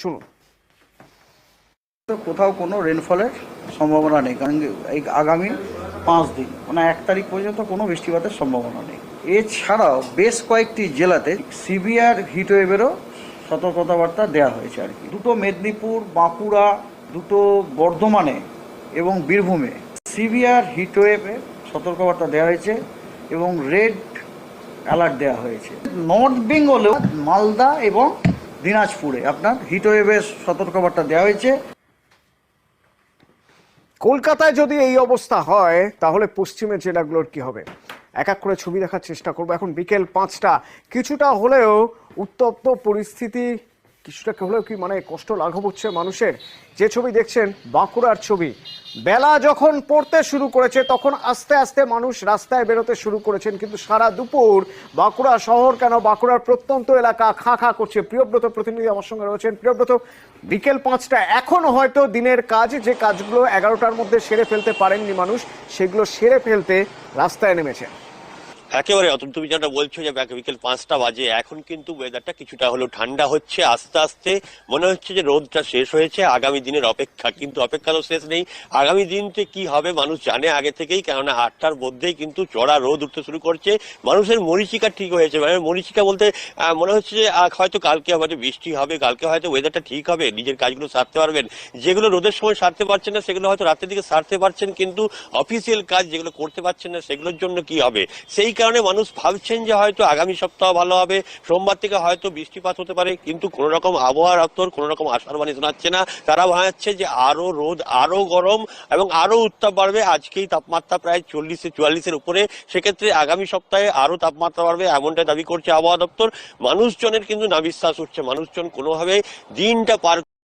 শুনুন। কোথাও কোনো রেনফলের সম্ভাবনা নেই, কারণ এই আগামী পাঁচ দিন মানে এক তারিখ পর্যন্ত কোনো বৃষ্টিপাতের সম্ভাবনা নেই। এছাড়াও বেশ কয়েকটি জেলাতে সিভিয়ার হিটওয়েভেরও সতর্কতাবার্তা দেওয়া হয়েছে আর কি। দুটো মেদিনীপুর, বাঁকুড়া, দুটো বর্ধমানে এবং বীরভূমে সিভিয়ার হিটওয়েভের সতর্কবার্তা দেওয়া হয়েছে এবং রেড অ্যালার্ট দেওয়া হয়েছে। নর্থ বেঙ্গলেও মালদা এবং দিনাজপুরে। আপনার হিটওয়েভের সতর্কবার্তা দেওয়া হয়েছে। কলকাতায় যদি এই অবস্থা হয়, তাহলে পশ্চিমের জেলাগুলোর কি হবে? এক এক করে ছবি দেখার চেষ্টা করব। এখন বিকেল পাঁচটা। কিছুটা হলেও উত্তপ্ত পরিস্থিতি কিছুটা হলেও কি মানে কষ্ট লাঘব হচ্ছে মানুষের? যে ছবি দেখছেন, বাঁকুড়ার ছবি। বেলা যখন পড়তে শুরু করেছে, তখন আস্তে আস্তে মানুষ রাস্তায় বেরোতে শুরু করেছেন। কিন্তু সারা দুপুর বাঁকুড়া শহর কেন? বাঁকুড়ার প্রত্যন্ত এলাকা খা খা করছে। প্রিয়ব্রত প্রতিনিধি আমার সঙ্গে রয়েছেন। প্রিয়ব্রত, বিকেল পাঁচটা, এখনও হয়তো দিনের কাজ, যে কাজগুলো এগারোটার মধ্যে সেরে ফেলতে পারেননি মানুষ, সেগুলো সেরে ফেলতে রাস্তায় নেমেছেন। একেবারে অতন তুমি যেটা বলছো যে বিকেল পাঁচটা বাজে, এখন কিন্তু ওয়েদারটা কিছুটা হলো ঠান্ডা হচ্ছে, আস্তে আস্তে মনে হচ্ছে যে রোদটা শেষ হয়েছে, আগামী দিনের অপেক্ষা, কিন্তু অপেক্ষা তো শেষ নেই। আগামী দিনতে কি হবে মানুষ জানে আগে থেকেই, কেননা আটটার মধ্যেই কিন্তু চড়া রোদ উঠতে শুরু করছে। মানুষের মরিচিকা ঠিক হয়েছে মানে মরিচিকা বলতে মনে হচ্ছে যে হয়তো কালকে হয়তো বৃষ্টি হবে, কালকে হয়তো ওয়েদারটা ঠিক হবে, নিজের কাজগুলো সারতে পারবেন। যেগুলো রোদের সময় সারতে পারছেন না, সেগুলো হয়তো রাতের দিকে সারতে পারছেন, কিন্তু অফিসিয়াল কাজ যেগুলো করতে পারছেন না, সেগুলোর জন্য কি হবে? সেই কারণে মানুষ ভাবছেন যে হয়তো আগামী সপ্তাহ ভালো হবে। সোমবার থেকে হয়তো বৃষ্টিপাত হতে পারে, কিন্তু কোন রকম আবহাওয়া দপ্তর কোন রকম আশার বাণী শোনাচ্ছে না। তারা ভাবছে যে আরও রোদ, আরও গরম এবং আরও উত্তাপ বাড়বে। আজকেই তাপমাত্রা প্রায় চল্লিশে চুয়াল্লিশের উপরে। সেক্ষেত্রে আগামী সপ্তাহে আরও তাপমাত্রা বাড়বে এমনটা দাবি করছে আবহাওয়া দপ্তর। মানুষজনের কিন্তু না বিশ্বাস উঠছে। মানুষজন কোনোভাবে দিনটা পার